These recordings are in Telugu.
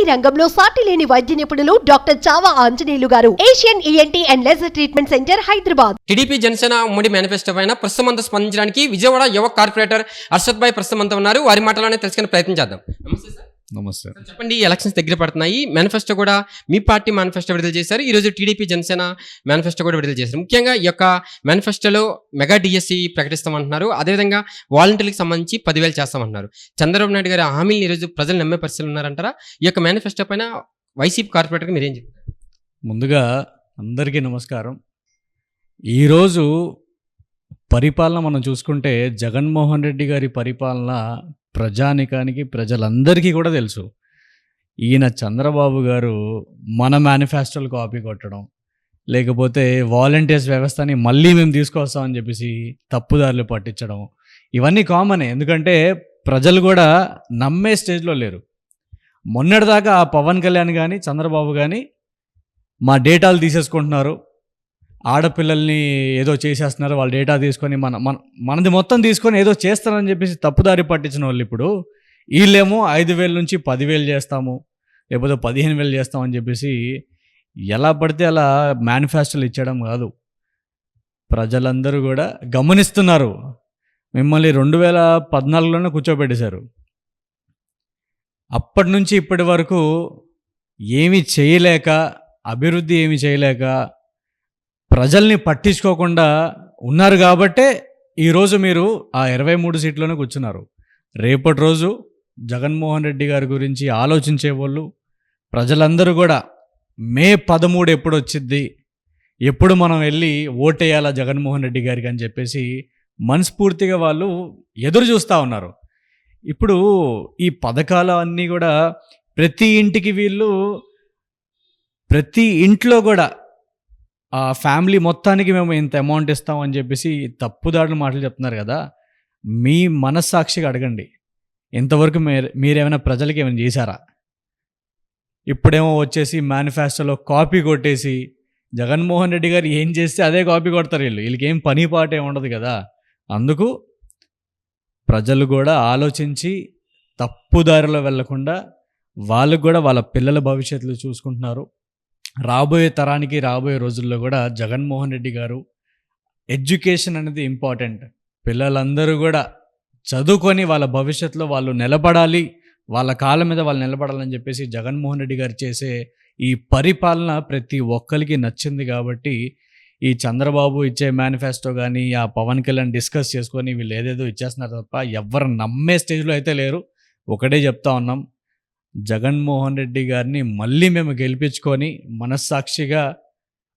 ఈఎన్టీ రంగంలో సాటి లేని వైద్య నిపుణులు డాక్టర్ చావా ఆంజనేయులు గారు. Asian ENT and laser treatment centre Hyderabad. TDP Janasena ఉమ్మడి మేనిఫెస్టో పైన ప్రస్తుతం స్పందించడానికి విజయవాడ యువ కార్పొరేటర్ అర్షద్ భాయ్ ప్రస్తుతం ఉన్నారు. వారి మాటలోనే తెలుసుకునే ప్రయత్నం చేద్దాం. నమస్తే సార్. నమస్తే. చెప్పండి ఎలక్షన్స్ దగ్గర పడుతున్నాయి. మేనిఫెస్టో కూడా మీ పార్టీ మేనిఫెస్టో విడుదల చేశారు. ఈ రోజు టీడీపీ జనసేన మేనిఫెస్టో కూడా విడుదల చేశారు. ముఖ్యంగా ఈ యొక్క మేనిఫెస్టోలో మెగా డిఎస్సి ప్రకటిస్తామంటున్నారు. అదేవిధంగా వాలంటీర్లకు సంబంధించి పదివేలు చేస్తామంటున్నారు. చంద్రబాబు నాయుడు గారి హామీలు ఈరోజు ప్రజలు నమ్మే పరిస్థితులు ఉన్నారంటారా? ఈ యొక్క మేనిఫెస్టో పైన వైసీపీ కార్పొరేటర్కి మీరేం చెప్తారు ముందుగా అందరికీ నమస్కారం. ఈరోజు పరిపాలన మనం చూసుకుంటే జగన్మోహన్ రెడ్డి గారి పరిపాలన ప్రజానికానికి ప్రజలందరికీ కూడా తెలుసు. ఈయన చంద్రబాబు గారు మన మేనిఫెస్టోలు కాపీ కొట్టడం లేకపోతే వాలంటీర్స్ వ్యవస్థని మళ్ళీ మేము తీసుకొస్తామని చెప్పేసి తప్పుదారులు పట్టించడం ఇవన్నీ కామనే ఎందుకంటే ప్రజలు కూడా నమ్మే స్టేజ్లో లేరు. మొన్నటిదాకా ఆ పవన్ కళ్యాణ్ కానీ చంద్రబాబు కానీ మా డేటాలు తీసేసుకుంటున్నారు. ఆడపిల్లల్ని ఏదో చేసేస్తున్నారు వాళ్ళ డేటా తీసుకొని మన మన మనది మొత్తం తీసుకొని ఏదో చేస్తారని చెప్పేసి తప్పుదారి పట్టించిన వాళ్ళు ఇప్పుడు వీళ్ళేమో ఐదు వేల నుంచి పదివేలు చేస్తాము లేకపోతే పదిహేను వేలు చేస్తామని చెప్పేసి ఎలా పడితే అలా మేనిఫెస్టోలు ఇచ్చడం కాదు. ప్రజలందరూ కూడా గమనిస్తున్నారు. మిమ్మల్ని రెండు వేల పద్నాలుగులోనే కూర్చోబెట్టేశారు. అప్పటి నుంచి ఇప్పటి వరకు ఏమి చేయలేక అభివృద్ధి ఏమి చేయలేక ప్రజల్ని పట్టించుకోకుండా ఉన్నారు కాబట్టే ఈరోజు మీరు ఆ ఇరవై మూడు సీట్లోనే కూర్చున్నారు. రేపటి రోజు జగన్మోహన్ రెడ్డి గారి గురించి ఆలోచించే వాళ్ళు ప్రజలందరూ కూడా మే పదమూడు ఎప్పుడు వచ్చిద్ది ఎప్పుడు మనం వెళ్ళి ఓటేయాలా జగన్మోహన్ రెడ్డి గారికి అని చెప్పేసి మనస్ఫూర్తిగా వాళ్ళు ఎదురు చూస్తూ ఉన్నారు. ఇప్పుడు ఈ పథకాలు అన్నీ కూడా ప్రతి ఇంటికి వీళ్ళు ప్రతి ఇంట్లో కూడా ఆ ఫ్యామిలీ మొత్తానికి మేము ఇంత అమౌంట్ ఇస్తాం అని చెప్పేసి తప్పుదారులు మాటలు చెప్తున్నారు కదా మీ మనస్సాక్షిగా అడగండి. ఇంతవరకు మీరు మీరేమైనా ప్రజలకి ఏమైనా చేశారా? ఇప్పుడేమో వచ్చేసి మేనిఫెస్టోలో కాపీ కొట్టేసి జగన్మోహన్ రెడ్డి గారు ఏం చేస్తే అదే కాపీ కొడతారు వీళ్ళు. వీళ్ళకి ఏం పని పాట ఉండదు కదా. అందుకు ప్రజలు కూడా ఆలోచించి తప్పుదారిలో వెళ్ళకుండా వాళ్ళకు కూడా వాళ్ళ పిల్లల భవిష్యత్తులో చూసుకుంటున్నారు. రాబోయే తరానికి రాబోయే రోజుల్లో కూడా జగన్మోహన్ రెడ్డి గారు ఎడ్యుకేషన్ అనేది ఇంపార్టెంట్. పిల్లలందరూ కూడా చదువుకొని వాళ్ళ భవిష్యత్తులో వాళ్ళు నిలబడాలి వాళ్ళ కాళ్ళ మీద వాళ్ళు నిలబడాలని చెప్పేసి జగన్మోహన్ రెడ్డి గారు చేసే ఈ పరిపాలన ప్రతి ఒక్కరికి నచ్చింది కాబట్టి ఈ చంద్రబాబు ఇచ్చే మేనిఫెస్టో కానీ ఆ పవన్ కళ్యాణ్ డిస్కస్ చేసుకొని వీళ్ళు ఏదేదో ఇచ్చేస్తున్నారు తప్ప ఎవరు నమ్మే స్టేజ్లో అయితే లేరు. ఒకటే చెప్తా ఉన్నాం. జగన్మోహన్ రెడ్డి గారిని మళ్ళీ మేము గెలిపించుకొని మనస్సాక్షిగా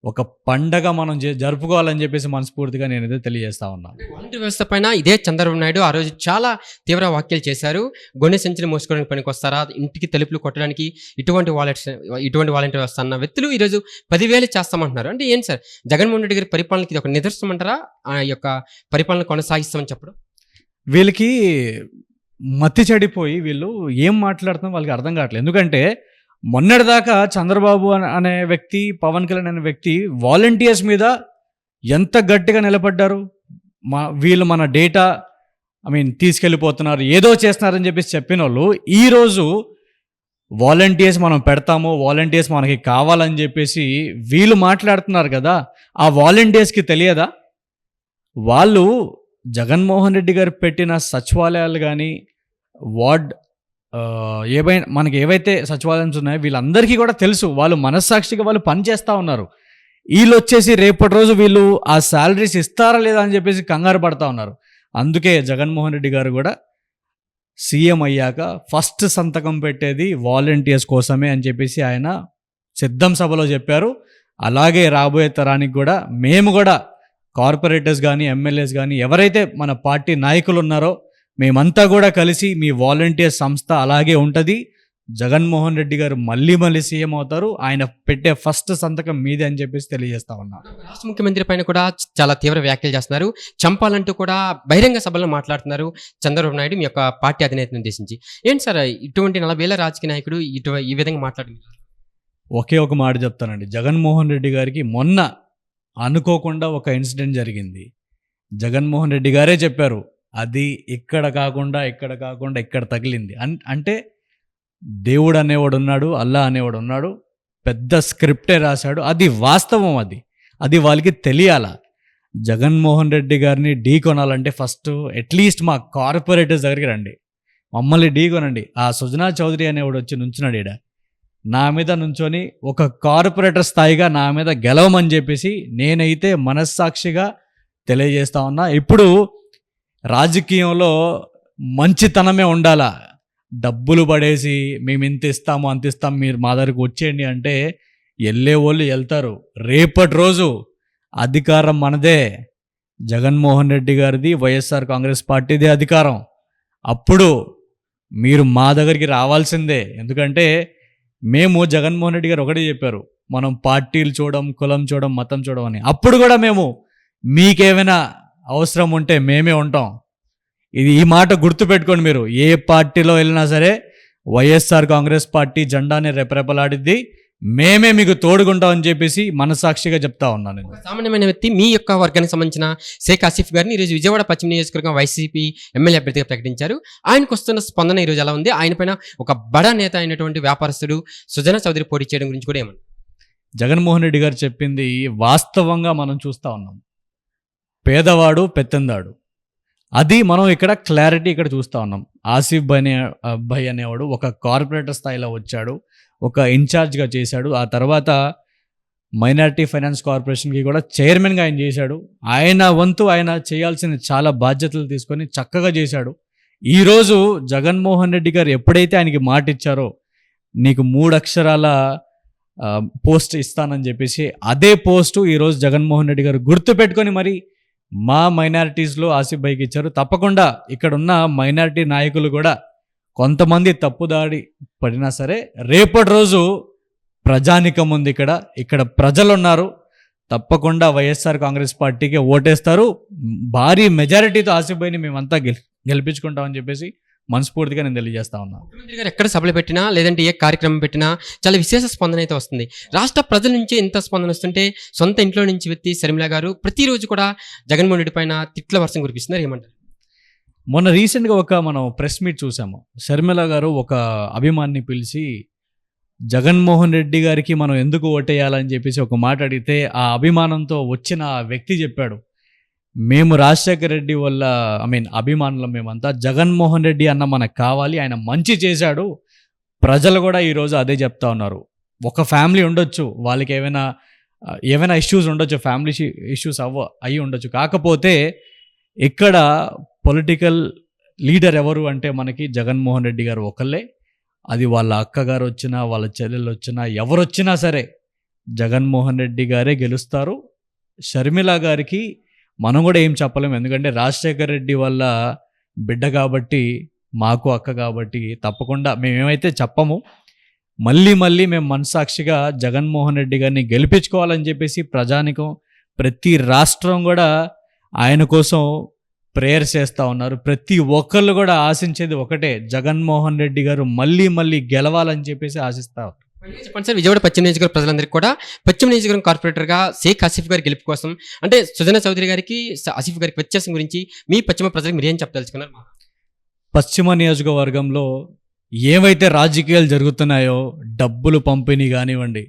ఒక పండగ మనం జ- జరుపుకోవాలని చెప్పేసి మనస్ఫూర్తిగా నేనైతే తెలియజేస్తా ఉన్నాను వాలంటీర్ వ్యవస్థ పైన ఇదే చంద్రబాబు నాయుడు ఆ రోజు చాలా తీవ్ర వ్యాఖ్యలు చేశారు. గొన్నె సంచిని మోసుకోవడానికి పనికి వస్తారా ఇంటికి తలుపులు కొట్టడానికి ఇటువంటి వాలెట్స్ ఇటువంటి వాలంటీర్ వ్యవస్థ అన్న వ్యక్తులు ఈరోజు పదివేలు చేస్తామంటున్నారు. అంటే ఏంటి సార్? జగన్మోహన్ రెడ్డి గారి పరిపాలనకి ఇది ఒక నిదర్శనం అంటారా? ఆ యొక్క పరిపాలన కొనసాగిస్తామని చెప్పడం? వీళ్ళకి మతి చెడిపోయి వీళ్ళు ఏం మాట్లాడుతున్నా వాళ్ళకి అర్థం కావట్లేదు. ఎందుకంటే మొన్నటిదాకా చంద్రబాబు అనే వ్యక్తి పవన్ కళ్యాణ్ అనే వ్యక్తి వాలంటీర్స్ మీద ఎంత గట్టిగా నిలబడ్డారు? మా వీళ్ళు మన డేటా ఐ మీన్ తీసుకెళ్ళిపోతున్నారు ఏదో చేస్తున్నారని చెప్పేసి చెప్పిన వాళ్ళు ఈరోజు వాలంటీర్స్ మనం పెడతాము వాలంటీర్స్ మనకి కావాలని చెప్పేసి వీళ్ళు మాట్లాడుతున్నారు కదా ఆ వాలంటీర్స్కి తెలియదా? వాళ్ళు జగన్మోహన్ రెడ్డి గారు పెట్టిన సచివాలయాలు కానీ వార్డ్ ఏవైనా మనకి ఏవైతే సచివాలయంస్ ఉన్నాయో వీళ్ళందరికీ కూడా తెలుసు. వాళ్ళు మనస్సాక్షిగా వాళ్ళు పని చేస్తూ ఉన్నారు. వీళ్ళు వచ్చేసి రేపటి రోజు వీళ్ళు ఆ శాలరీస్ ఇస్తారా లేదా అని చెప్పేసి కంగారు పడతా ఉన్నారు. అందుకే జగన్మోహన్ రెడ్డి గారు కూడా సీఎం అయ్యాక ఫస్ట్ సంతకం పెట్టేది వాలంటీర్స్ కోసమే అని చెప్పేసి ఆయన సిద్ధం సభలో చెప్పారు. అలాగే రాబోయే తరానికి కూడా మేము కూడా కార్పొరేటర్స్ కానీ ఎమ్మెల్యేస్ కానీ ఎవరైతే మన పార్టీ నాయకులు ఉన్నారో మేమంతా కూడా కలిసి మీ వాలంటీర్ సంస్థ అలాగే ఉంటుంది. జగన్మోహన్ రెడ్డి గారు మళ్ళీ మళ్ళీ సీఎం అవుతారు. ఆయన పెట్టే ఫస్ట్ సంతకం మీదే అని చెప్పేసి తెలియజేస్తా ఉన్నా. రాష్ట్ర ముఖ్యమంత్రి పైన కూడా చాలా తీవ్ర వ్యాఖ్యలు చేస్తున్నారు. చంపాలంటూ కూడా బహిరంగ సభలో మాట్లాడుతున్నారు చంద్రబాబు నాయుడు మీ యొక్క పార్టీ అధినేతను ఉద్దేశించి. ఏంటి సార్ ఇటువంటి నలభై ఏళ్ళ రాజకీయ నాయకుడు ఇటు ఈ విధంగా మాట్లాడు ఒకే ఒక మాట చెప్తానండి. జగన్మోహన్ రెడ్డి గారికి మొన్న అనుకోకుండా ఒక ఇన్సిడెంట్ జరిగింది. జగన్మోహన్ రెడ్డి గారే చెప్పారు అది ఇక్కడ కాకుండా ఇక్కడ కాకుండా ఇక్కడ తగిలింది. అన్ అంటే దేవుడు అనేవాడు ఉన్నాడు అల్లా అనేవాడు ఉన్నాడు పెద్ద స్క్రిప్టే రాశాడు. అది వాస్తవం అది. అది వాళ్ళకి తెలియాల? జగన్మోహన్ రెడ్డి గారిని ఢీ కొనాలంటే ఫస్ట్ అట్లీస్ట్ మా కార్పొరేటర్స్ దగ్గరికి రండి. మమ్మల్ని ఢీ కొనండి. ఆ సుజనా చౌదరి అనేవాడు వచ్చి నుంచున్నాడు ఈడ. నా మీద నుంచొని ఒక కార్పొరేటర్ స్థాయిగా నా మీద గెలవమని చెప్పేసి నేనైతే మనస్సాక్షిగా తెలియజేస్తా ఉన్నా. ఇప్పుడు రాజకీయంలో మంచితనమే ఉండాలా? డబ్బులు పడేసి మేము ఇంత ఇస్తాము అంత ఇస్తాము మీరు మా దగ్గరకు వచ్చేయండి అంటే వెళ్ళే వాళ్ళు వెళ్తారు. రేపటి రోజు అధికారం మనదే. జగన్మోహన్ రెడ్డి గారిది వైఎస్ఆర్ కాంగ్రెస్ పార్టీదే అధికారం. అప్పుడు మీరు మా దగ్గరికి రావాల్సిందే. ఎందుకంటే మేము జగన్మోహన్ రెడ్డి గారు ఒకటే చెప్పారు మనం పార్టీలు చూడడం కులం చూడడం మతం చూడడం అని. అప్పుడు కూడా మేము మీకేమైనా అవసరం ఉంటే మేమే ఉంటాం. ఇది ఈ మాట గుర్తుపెట్టుకోండి మీరు. ఏ పార్టీలో వెళ్ళినా సరే వైఎస్ఆర్ కాంగ్రెస్ పార్టీ జెండాని రెపరెపలాడిద్ది. మేమే మీకు తోడుకుంటామని చెప్పేసి మనసాక్షిగా చెప్తా ఉన్నాను సామాన్యమైన వ్యక్తి మీ యొక్క వర్గానికి సంబంధించిన షేక్ ఆసిఫ్ గారిని ఈరోజు విజయవాడ పశ్చిమ నియోజకవర్గం వైసీపీ ఎమ్మెల్యే అభ్యర్థిగా ప్రకటించారు. ఆయనకు వస్తున్న స్పందన ఈరోజు ఎలా ఉంది? ఆయన పైన ఒక బడా నేత అయినటువంటి వ్యాపారస్తుడు సుజనా చౌదరి పోటీ చేయడం గురించి కూడా ఏమన్నా జగన్మోహన్ రెడ్డి గారు చెప్పింది వాస్తవంగా మనం చూస్తా ఉన్నాం. పేదవాడు పెత్తందాడు. అది మనం ఇక్కడ క్లారిటీ ఇక్కడ చూస్తా ఉన్నాం. ఆసిఫ్ అనే అబ్బాయి అనేవాడు ఒక కార్పొరేటర్ స్థాయిలో వచ్చాడు. ఒక ఇన్ఛార్జ్గా చేశాడు. ఆ తర్వాత మైనారిటీ ఫైనాన్స్ కార్పొరేషన్కి కూడా చైర్మన్గా ఆయన చేశాడు. ఆయన వంతు ఆయన చేయాల్సిన చాలా బాధ్యతలు తీసుకొని చక్కగా చేశాడు. ఈరోజు జగన్మోహన్ రెడ్డి గారు ఎప్పుడైతే ఆయనకి మాట ఇచ్చారో నీకు మూడు అక్షరాల పోస్ట్ ఇస్తానని చెప్పేసి అదే పోస్టు ఈరోజు జగన్మోహన్ రెడ్డి గారు గుర్తుపెట్టుకొని మరి మా మైనారిటీస్లో ఆసిఫ్ బైక్ ఇచ్చారు. తప్పకుండా ఇక్కడ ఉన్న మైనారిటీ నాయకులు కూడా కొంతమంది తప్పుదాడి పడినా సరే రేపటి రోజు ప్రజానికం ఉంది ఇక్కడ. ఇక్కడ ప్రజలు ఉన్నారు తప్పకుండా వైఎస్ఆర్ కాంగ్రెస్ పార్టీకి ఓటేస్తారు. భారీ మెజారిటీతో ఆసిఫ్ బైని మేమంతా గెలి గెలిపించుకుంటామని చెప్పేసి మనస్ఫూర్తిగా నేను తెలియజేస్తా ఉన్నా. ముఖ్యమంత్రి గారు ఎక్కడ సభలు పెట్టినా లేదంటే ఏ కార్యక్రమం పెట్టినా చాలా విశేష స్పందన అయితే వస్తుంది. రాష్ట్ర ప్రజల నుంచి ఎంత స్పందన వస్తుంటే సొంత ఇంట్లో నుంచి వ్యక్తి శర్మిల గారు ప్రతిరోజు కూడా జగన్మోహన్ రెడ్డి పైన తిట్ల వర్షం కురిపిస్తున్నారు. ఏమంటారు? మొన్న రీసెంట్గా ఒక మనం ప్రెస్ మీట్ చూసాము. షర్మిల గారు ఒక అభిమాన్ని పిలిచి జగన్మోహన్ రెడ్డి గారికి మనం ఎందుకు ఓటేయాలని చెప్పేసి ఒక మాట అడిగితే ఆ అభిమానంతో వచ్చిన వ్యక్తి చెప్పాడు. మేము రాజశేఖర రెడ్డి వల్ల ఐ మీన్ అభిమానులం మేమంతా జగన్మోహన్ రెడ్డి అన్న మనకు కావాలి ఆయన మంచి చేశాడు. ప్రజలు కూడా ఈరోజు అదే చెప్తా ఉన్నారు. ఒక ఫ్యామిలీ ఉండొచ్చు వాళ్ళకి ఏమైనా ఏమైనా ఇష్యూస్ ఉండొచ్చు ఫ్యామిలీ ఇష్యూస్ అవ్వ అయ్యి ఉండొచ్చు. కాకపోతే ఇక్కడ పొలిటికల్ లీడర్ ఎవరు అంటే మనకి జగన్మోహన్ రెడ్డి గారు ఒకళ్ళే. అది వాళ్ళ అక్కగారు వచ్చినా వాళ్ళ చెల్లెలు వచ్చినా ఎవరు వచ్చినా సరే జగన్మోహన్ రెడ్డి గారే గెలుస్తారు. షర్మిల గారికి మనం కూడా ఏం చెప్పలేము ఎందుకంటే రాజశేఖర్ రెడ్డి వల్ల బిడ్డ కాబట్టి మాకు అక్క కాబట్టి తప్పకుండా మేమేమైతే చెప్పము మళ్ళీ మళ్ళీ మేము మనసాక్షిగా జగన్మోహన్ రెడ్డి గారిని గెలిపించుకోవాలని చెప్పేసి ప్రజానికం ప్రతి రాష్ట్రం కూడా ఆయన కోసం ప్రేయర్ చేస్తూ ఉన్నారు. ప్రతి ఒక్కళ్ళు కూడా ఆశించేది ఒకటే జగన్మోహన్ రెడ్డి గారు మళ్ళీ మళ్ళీ గెలవాలని చెప్పేసి ఆశిస్తారు చెప్పండి సార్ విజయవాడ పశ్చిమ నియోజకవర్గ ప్రజలందరికీ కూడా పశ్చిమ నియోజకవర్గం కార్పొరేటర్గా షేక్ ఆసిఫ్ గారి గెలుపు కోసం అంటే సుజనా చౌదరి గారికి ఆసిఫ్ గారికి వ్యత్యాసం గురించి మీ పశ్చిమ ప్రజలకు మీరు ఏం చెప్పదలుచుకున్నారు? పశ్చిమ నియోజకవర్గంలో ఏవైతే రాజకీయాలు జరుగుతున్నాయో డబ్బులు పంపిణీ కానివ్వండి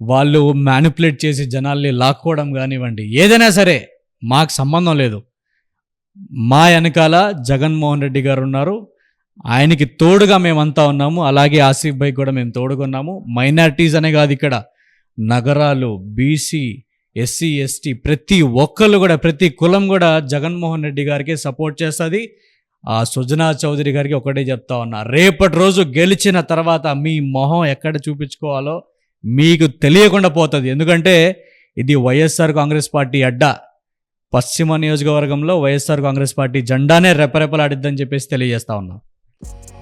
వాళ్ళు మ్యానిపులేట్ చేసి జనాల్ని లాక్కోవడం కానివ్వండి ఏదైనా సరే మాకు సంబంధం లేదు. మా వెనకాల జగన్మోహన్ రెడ్డి గారు ఉన్నారు ఆయనకి తోడుగా మేమంతా ఉన్నాము. అలాగే ఆసిఫ్ బైక్ కూడా మేము తోడుగున్నాము మైనారిటీస్ అనే కాదు ఇక్కడ. నగరాలు బీసీ ఎస్సీ ఎస్టీ ప్రతి ఒక్కళ్ళు కూడా ప్రతి కులం కూడా జగన్మోహన్ రెడ్డి గారికి సపోర్ట్ చేస్తుంది. ఆ సుజనా చౌదరి గారికి ఒకటే చెప్తా ఉన్నా. రేపటి రోజు గెలిచిన తర్వాత మీ మొహం ఎక్కడ చూపించుకోవాలో మీకు తెలియకుండా పోతుంది. ఎందుకంటే ఇది వైఎస్ఆర్ కాంగ్రెస్ పార్టీ అడ్డా. పశ్చిమ నియోజకవర్గంలో వైఎస్ఆర్ కాంగ్రెస్ పార్టీ జెండానే రెపరెపలాడిద్దని చెప్పేసి తెలియజేస్తా ఉన్నాం. you